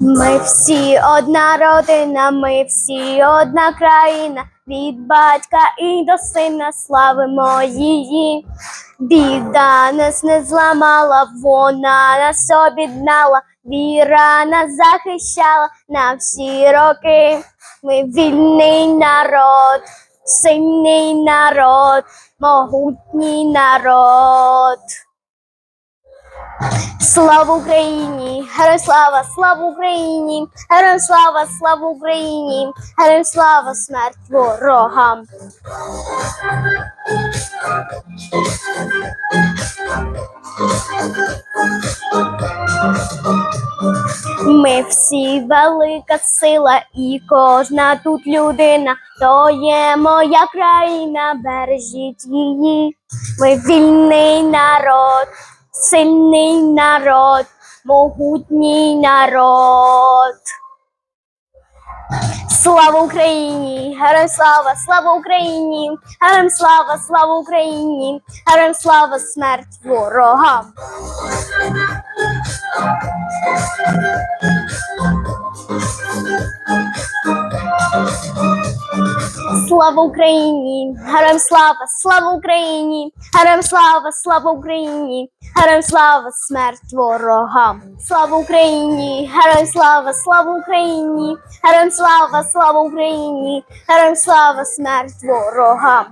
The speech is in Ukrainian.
Ми всі одна родина, ми всі одна країна, від батька і до сина славимо її. Біда нас не зламала, вона нас об'єднала, віра нас захищала на всі роки. Ми вільний народ, сильний народ, могутній народ. Слава Україні! Героям слава! Слава Україні! Героям слава! Слава Україні! Героям слава! Смерть ворогам! Ми всі велика сила, і кожна тут людина, то є моя країна, бережіть її. Ми вільний народ, сильний народ, могутній народ. Слава Україні! Героям слава! Слава Україні! Героям слава! Слава Україні! Героям слава! Смерть ворогам! Слава Україні! Героям слава! Слава Україні! Героям слава! Слава Україні! Героям слава! Смерть ворогам! Слава Україні! Героям слава! Слава Україні! Героям слава! Слава Україні! Героям слава! Смерть ворогам!